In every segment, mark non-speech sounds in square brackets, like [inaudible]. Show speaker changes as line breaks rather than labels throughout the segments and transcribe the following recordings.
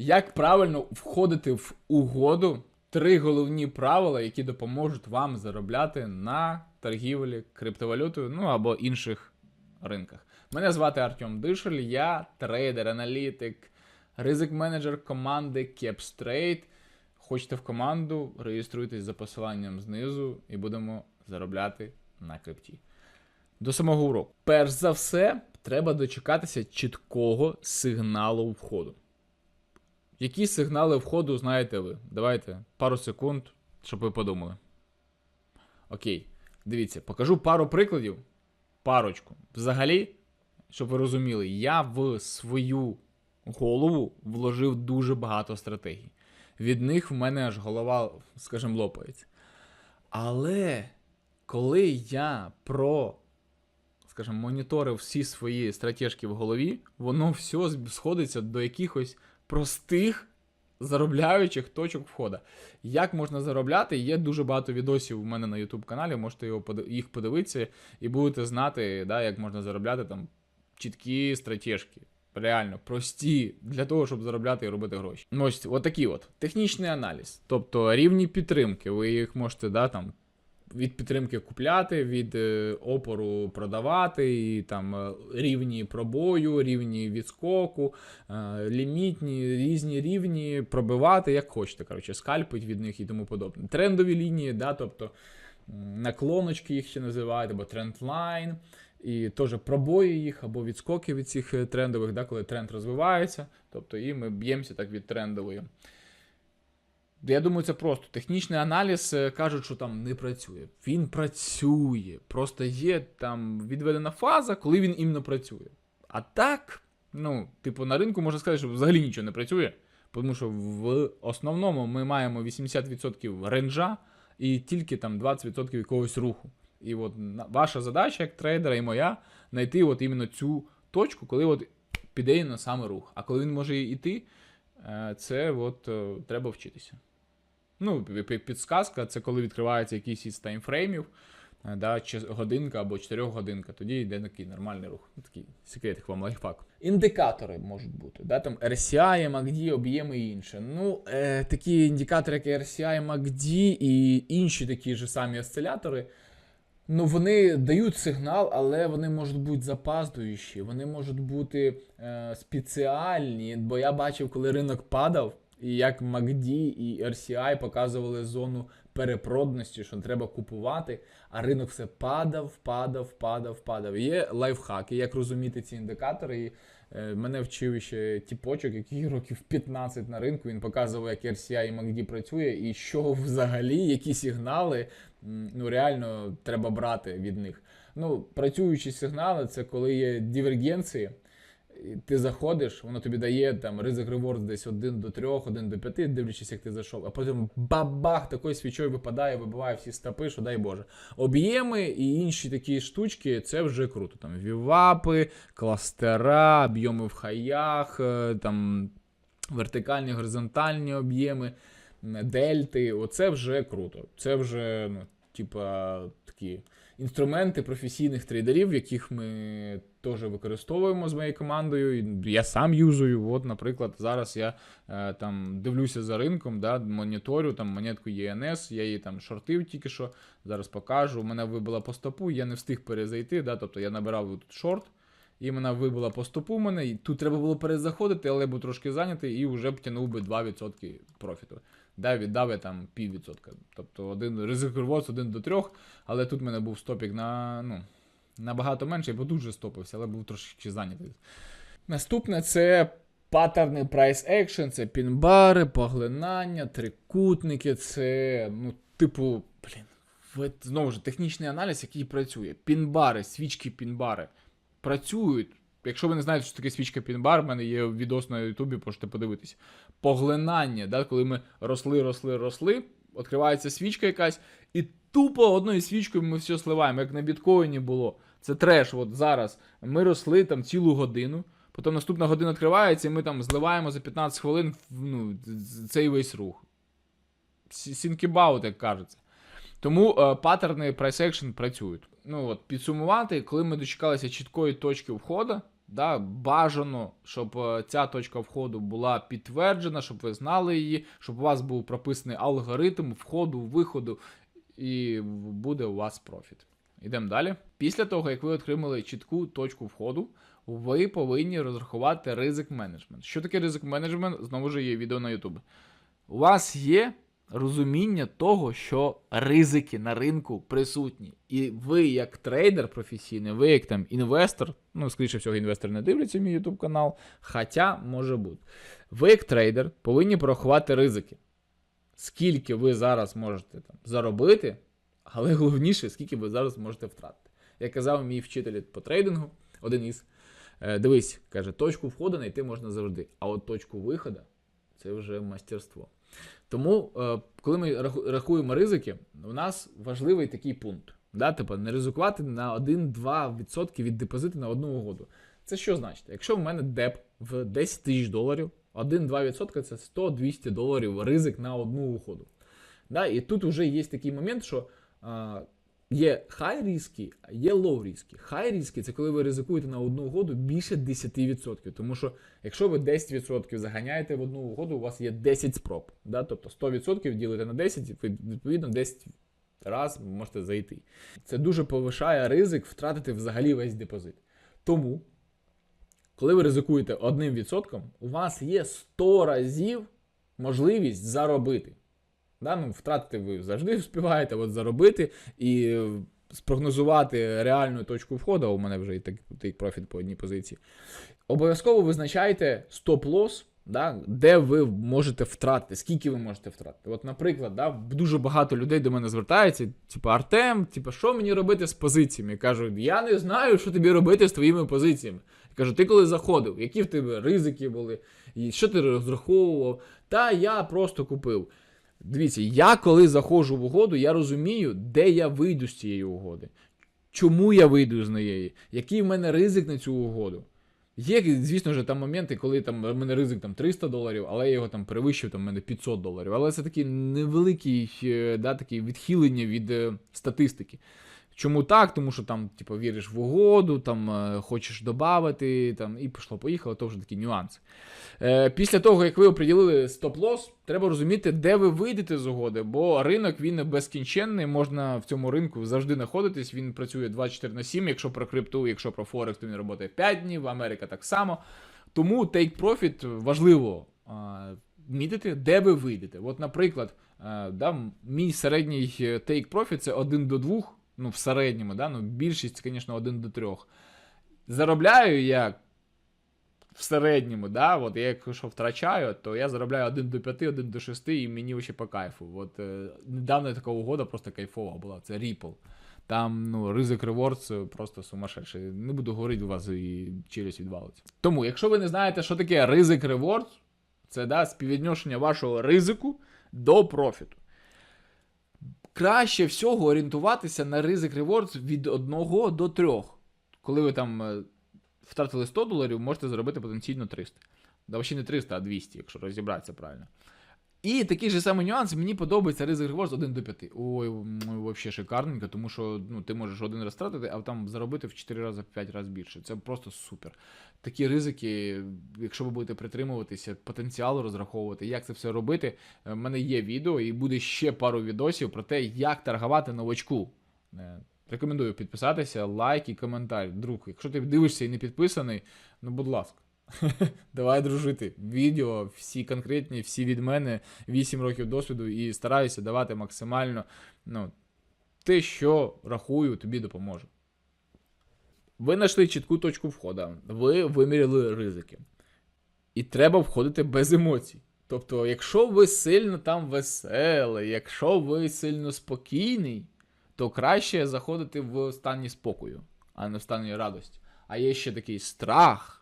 Як правильно входити в угоду? Три головні правила, які допоможуть вам заробляти на торгівлі криптовалютою, ну або інших ринках. Мене звати Артем Дишель, я трейдер, аналітик, ризик менеджер команди CapStrade. Хочете в команду, реєструйтесь за посиланням знизу і будемо заробляти на крипті. До самого уроку. Перш за все, треба дочекатися чіткого сигналу входу. Які сигнали входу знаєте ви? Давайте пару секунд, щоб ви подумали. Окей, дивіться, покажу пару прикладів. Парочку. Взагалі, щоб ви розуміли, я в свою голову вложив дуже багато стратегій. Від них в мене аж голова, скажімо, лопається. Але коли я про, скажімо, моніторив всі свої стратежки в голові, воно все сходиться до якихось простих заробляючих точок входа. Як можна заробляти? Є дуже багато відосів у мене на YouTube каналі, можете його їх подивитися і будете знати, да, як можна заробляти там чіткі стратежки. Реально прості для того, щоб заробляти і робити гроші. Ось отакий от технічний аналіз. Тобто рівні підтримки. Ви їх можете да, там, від підтримки купляти, від е, опору продавати, і там е, рівні пробою, рівні відскоку, е, лімітні, різні рівні пробивати, як хочете. Коротше, скальпить від них і тому подобне. Трендові лінії, да, тобто наклоночки їх ще називають, або трендлайн. І теж пробої їх або відскоки від цих трендових, да, коли тренд розвивається. Тобто і ми б'ємося так від трендової. Я думаю, це просто технічний аналіз е, кажуть, що там не працює. Він працює. Просто є там відведена фаза, коли він іменно працює. А так, ну, типу, на ринку можна сказати, що взагалі нічого не працює. Тому що в основному ми маємо 80% ренджа і тільки там 20% якогось руху. І от ваша задача як трейдера і моя знайти от іменно цю точку, коли от піде на саме рух. А коли він може йти, е, це от е, треба вчитися. Ну, пі- пі- підсказка це коли відкривається якийсь із таймфреймів, е, да, чи годинка або 4 годинка, тоді йде такий нормальний рух. Ну, Такий секретик вам лайфхак. Індикатори можуть бути, да, там RSI, MACD, об'єми і інше. Ну, е, такі індикатори, як RSI, MACD і інші такі ж самі осцилятори, Ну, вони дають сигнал, але вони можуть бути запаздуючі, вони можуть бути е, спеціальні. Бо я бачив, коли ринок падав, і як MACD і RCI показували зону перепроданості, що треба купувати, а ринок все падав, падав, падав, падав. Є лайфхаки, як розуміти ці індикатори. І, е, мене вчив ще тіпочок, який років 15 на ринку. Він показував, як RCI і MACD працює, і що взагалі, які сигнали ну, реально треба брати від них. Ну, працюючі сигнали це коли є дивергенції. Ти заходиш, воно тобі дає там ризик реворд десь 1 до 3, 1 до 5, дивлячись, як ти зайшов, а потім бабах, такою свічою випадає, вибиває всі стопи, що дай Боже. Об'єми і інші такі штучки, це вже круто. Там вівапи, кластера, об'єми в хаях, е, там вертикальні, горизонтальні об'єми, дельти. Оце вже круто. Це вже, ну, типа, такі інструменти професійних трейдерів, яких ми теж використовуємо з моєю командою. Я сам юзую. От, наприклад, зараз я е, там дивлюся за ринком, да, моніторю там монетку ЄНС, я її там шортив тільки що. Зараз покажу. Мене вибила по стопу, я не встиг перезайти. Да, тобто я набирав тут шорт. І вона вибила по стопу мене, і тут треба було перезаходити, але я був трошки зайнятий і вже б тягнув би 2% профіту. Да, віддав я там піввідсотка. Тобто один ризик ревоз 1 до 3, але тут в мене був стопік на, ну, набагато менше, бо тут вже стопився, але був трошки зайнятий. Наступне це паттерни price action, це пінбари, поглинання, трикутники, це, ну, типу, блін, знову ж технічний аналіз, який працює. Пінбари, свічки пінбари працюють. Якщо ви не знаєте, що таке свічка пінбар, в мене є відос на Ютубі, можете подивитися. Поглинання, да, коли ми росли, росли, росли, відкривається свічка якась, і тупо одною свічкою ми все сливаємо, як на біткоїні було. Це треш. От зараз ми росли там цілу годину. Потім наступна година відкривається, і ми там зливаємо за 15 хвилин ну, цей весь рух. Сінкібаут, як кажеться. Тому е, паттерни price action працюють. Ну от підсумувати, коли ми дочекалися чіткої точки входу, Да, бажано, щоб е, ця точка входу була підтверджена, щоб ви знали її, щоб у вас був прописаний алгоритм входу, виходу, і буде у вас профіт. Йдемо далі. Після того, як ви отримали чітку точку входу, ви повинні розрахувати ризик менеджмент. Що таке ризик менеджмент? Знову ж є відео на YouTube. У вас є розуміння того, що ризики на ринку присутні. І ви, як трейдер професійний, ви як там інвестор, ну, скоріше всього, інвестор не дивляться мій YouTube канал, хоча може бути. Ви, як трейдер, повинні порахувати ризики. Скільки ви зараз можете там заробити, але головніше, скільки ви зараз можете втратити. Як казав мій вчитель по трейдингу, один із. Е, дивись, каже, точку входу знайти можна завжди, а от точку виходу це вже мастерство. Тому, е, коли ми рахуємо ризики, у нас важливий такий пункт. Да? Типу, не ризикувати на 1-2% від депозиту на одну угоду. Це що значить? Якщо в мене деп в 10 тисяч доларів, 1-2% це 100-200 доларів ризик на одну угоду. Да? І тут вже є такий момент, що а, є high різки, а є low різки. High різки це коли ви ризикуєте на одну угоду більше 10%. Тому що якщо ви 10% заганяєте в одну угоду, у вас є 10 спроб. Да? Тобто 100% ділите на 10, ви, відповідно 10 раз можете зайти. Це дуже повишає ризик втратити взагалі весь депозит. Тому, коли ви ризикуєте одним відсотком, у вас є 100 разів можливість заробити. Да? Ну, втратити ви завжди [laughs] вспіваєте, от заробити і е, спрогнозувати реальну точку входу, у мене вже і так, такий профіт по одній позиції. Обов'язково визначайте стоп-лосс, да, де ви можете втратити, скільки ви можете втратити. От, наприклад, да, дуже багато людей до мене звертаються, типу, Артем, типу, що мені робити з позиціями? Я кажу, я не знаю, що тобі робити з твоїми позиціями. Я кажу, ти коли заходив, які в тебе ризики були, і що ти розраховував? Та я просто купив. Дивіться, я коли заходжу в угоду, я розумію, де я вийду з цієї угоди. Чому я вийду з неї? Який в мене ризик на цю угоду? Є, звісно ж, там моменти, коли там в мене ризик там 300 доларів, але я його там перевищив, там в мене 500 доларів. Але це такий невеликий е, да, такий відхилення від е, статистики. Чому так? Тому що там, типу, віриш в угоду, там е, хочеш додати, там, і пішло-поїхало, то вже такі нюанси. Е, після того, як ви оприділили стоп-лосс, треба розуміти, де ви вийдете з угоди, бо ринок він безкінченний, можна в цьому ринку завжди знаходитись. Він працює 24 на 7, якщо про крипту, якщо про Форекс, то він працює 5 днів, Америка так само. Тому take profit важливо мітити, де ви вийдете. От, наприклад, да, мій середній е, take profit це 1 до 2, ну в середньому, да, ну більшість, звісно, 1 до 3. Заробляю я в середньому, да, от я якщо втрачаю, то я заробляю 1 до 5, 1 до 6, і мені ще по кайфу. От е, недавно така угода просто кайфова була, це Ripple. Там ну, ризик ревордс просто сумасшедший. Не буду говорити, у вас і челюсть відвалиться. Тому, якщо ви не знаєте, що таке ризик ревордс, це да, співвідношення вашого ризику до профіту. Краще всього орієнтуватися на ризик ревордс від 1 до 3. Коли ви там е, втратили 100 доларів, можете заробити потенційно 300. Да, ще не 300, а 200, якщо розібратися правильно. І такий же самий нюанс, мені подобається ризик реворс 1 до 5. Ой, взагалі шикарненько, тому що ну, ти можеш один раз втратити, а там заробити в 4 рази, в 5 разів більше. Це просто супер. Такі ризики, якщо ви будете притримуватися, потенціал розраховувати, як це все робити. е, В мене є відео і буде ще пару відосів про те, як торгувати новачку. Е, Рекомендую підписатися, лайк і коментар. Друг, якщо ти дивишся і не підписаний, ну будь ласка. [laughs] Давай дружити. Відео, всі конкретні, всі від мене, 8 років досвіду, і стараюся давати максимально ну, те, що рахую, тобі допоможе. Ви знайшли чітку точку входу, ви виміряли ризики. І треба входити без емоцій. Тобто, якщо ви сильно там веселий, якщо ви сильно спокійний, то краще заходити в стані спокою, а не в стані радості. А є ще такий страх,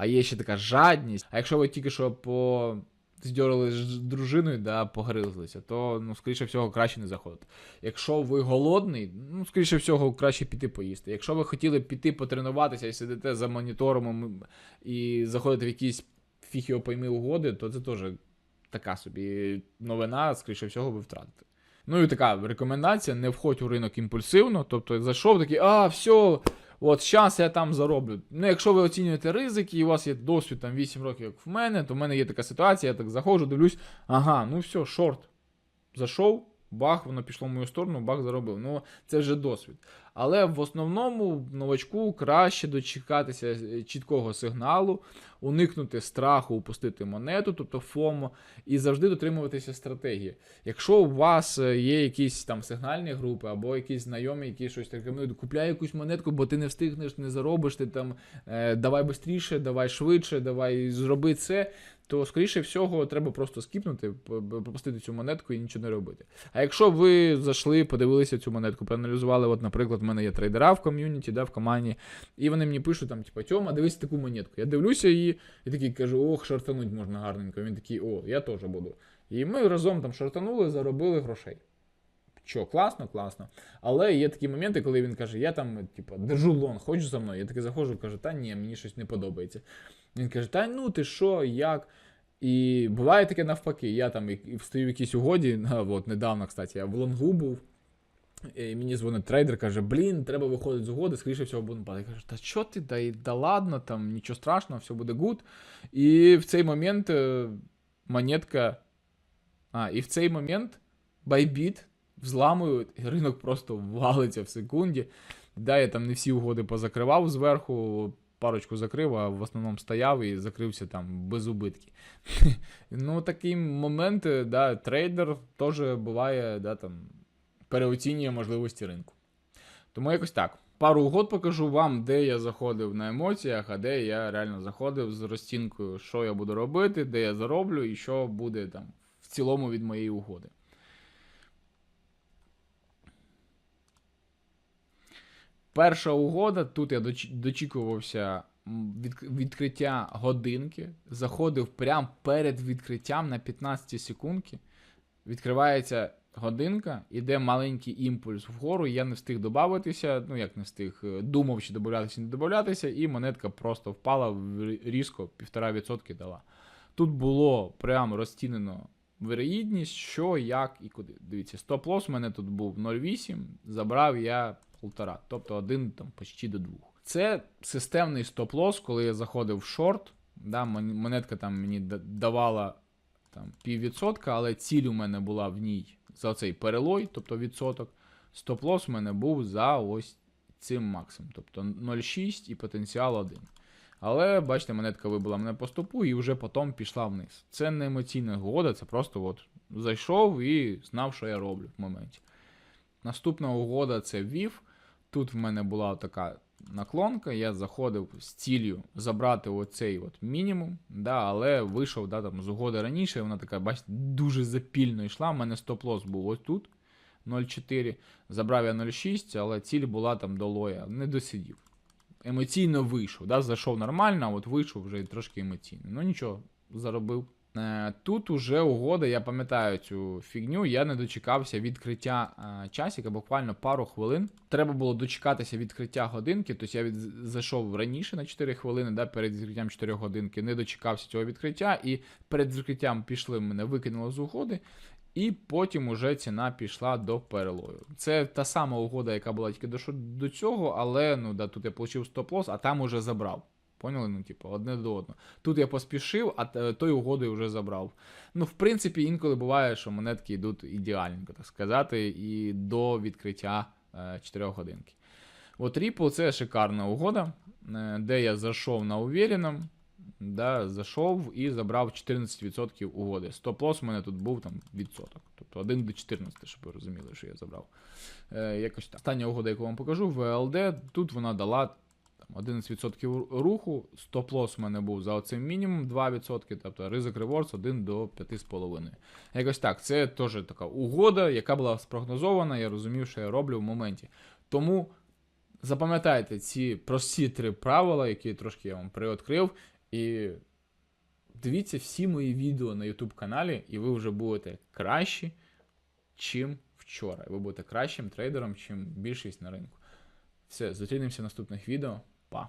а є ще така жадність. А якщо ви тільки що по здьорили з дружиною, да, погризлися, то, ну, скоріше всього, краще не заходити. Якщо ви голодний, ну, скоріше всього, краще піти поїсти. Якщо ви хотіли піти потренуватися і сидите за монітором і заходите в якісь фіхіопойми угоди, то це теж така собі новина, скоріше всього, ви втратите. Ну і така рекомендація: не входь у ринок імпульсивно, тобто зайшов такий, а, все, от зараз я там зароблю. Ну, якщо ви оцінюєте ризики, і у вас є досвід там 8 років, як в мене, то в мене є така ситуація, я так заходжу, дивлюсь, ага, ну все, шорт. Зайшов, бах, воно пішло в мою сторону, бах заробив. Ну, це вже досвід. Але в основному новачку краще дочекатися е, чіткого сигналу, уникнути страху, упустити монету, тобто ФОМО, і завжди дотримуватися стратегії. Якщо у вас е, є якісь там сигнальні групи або якісь знайомі, які щось рекомендують, купляй якусь монетку, бо ти не встигнеш, не заробиш, ти там е, давай швидше, давай швидше, давай зроби це. То, скоріше всього, треба просто скіпнути, пропустити цю монетку і нічого не робити. А якщо ви зайшли, подивилися цю монетку, проаналізували, от, наприклад, в мене є трейдера в ком'юніті, да, в команді, і вони мені пишуть там, типу, Тьома, дивись таку монетку. Я дивлюся її і такий кажу, ох, шортануть можна гарненько. Він такий, о, я теж буду. І ми разом там шортанули, заробили грошей. Що, класно, класно. Але є такі моменти, коли він каже, я там, типу, держу лон, хочеш за мною? Я таки заходжу, кажу, та ні, мені щось не подобається. Він каже, та ну ти що, як? І буває таке навпаки. Я там встаю в якійсь угоді, [laughs] от недавно, кстати, я в лонгу був. І мені дзвонить трейдер, каже, блін, треба виходити з угоди, скоріше всього буду падати. Я кажу, та що ти, да, да ладно, там нічого страшного, все буде гуд. І в цей момент е, монетка. А, і в цей момент байбіт взламують, і ринок просто валиться в секунді. Да, я там не всі угоди позакривав зверху, парочку закрив, а в основному стояв і закрився там без убитки. [laughs] ну, такий момент, да, трейдер теж буває, да, там, переоцінює можливості ринку. Тому якось так. Пару угод покажу вам, де я заходив на емоціях, а де я реально заходив з розцінкою, що я буду робити, де я зароблю і що буде там в цілому від моєї угоди. Перша угода, тут я дочікувався від, відкриття годинки, заходив прямо перед відкриттям на 15 секундки. Відкривається годинка, іде маленький імпульс вгору, я не встиг додатися, ну як не встиг, е, думав, чи додатися, не додатися, і монетка просто впала різко, 1,5% дала. Тут було прямо розцінено вирогідність, що, як і куди. Дивіться, стоп-лосс у мене тут був 0,8, забрав я 1,5, тобто один там почти до 2. Це системний стоп-лосс, коли я заходив в шорт, да, монетка там мені давала там піввідсотка, але ціль у мене була в ній за цей перелой, тобто відсоток. Стоп-лосс у мене був за ось цим максимум, тобто 0,6 і потенціал 1. Але бачите, монетка вибила мене по стопу і вже потім пішла вниз. Це не емоційна угода, це просто от зайшов і знав, що я роблю в моменті. Наступна угода це VIV. Тут в мене була така наклонка, я заходив з ціллю забрати оцей от мінімум, да, але вийшов да, там, з угоди раніше, вона така, бачите, дуже запільно йшла. У мене стоп-лосс був ось тут 0,4. Забрав я 0,6, але ціль була там до лоя, не досидів. Емоційно вийшов, да, зайшов нормально, а от вийшов вже трошки емоційно. Ну нічого, заробив. Е, Тут уже угода, я пам'ятаю цю фігню, я не дочекався відкриття е, часика, буквально пару хвилин. Треба було дочекатися відкриття годинки, тобто я від... зайшов раніше на 4 хвилини, да, перед відкриттям 4 годинки, не дочекався цього відкриття, і перед відкриттям пішли, мене викинуло з угоди, і потім уже ціна пішла до перелою. Це та сама угода, яка була тільки до, цього, але ну, да, тут я отримав стоп-лосс, а там уже забрав. Поняли? Ну, типу, одне до одного. Тут я поспішив, а той угодою вже забрав. Ну, в принципі, інколи буває, що монетки йдуть ідеальненько, так сказати, і до відкриття е, 4 годинки. От Ripple це шикарна угода, е, де я зайшов на увіреному, да, зайшов і забрав 14% угоди. Стоп-лосс у мене тут був там відсоток. Тобто 1 до 14, щоб ви розуміли, що я забрав. Е, якось так. Остання угода, яку вам покажу, VLD, тут вона дала там, 11% руху. Стоп-лосс у мене був за оцим мінімум 2%, тобто ризик реворс 1 до 5,5. Якось так. Це теж така угода, яка була спрогнозована, я розумів, що я роблю в моменті. Тому запам'ятайте ці прості три правила, які трошки я вам приоткрив, і дивіться всі мої відео на YouTube каналі, і ви вже будете кращі, чим вчора. Ви будете кращим трейдером, чим більшість на ринку. Все, зустрінемося в наступних відео. Wow.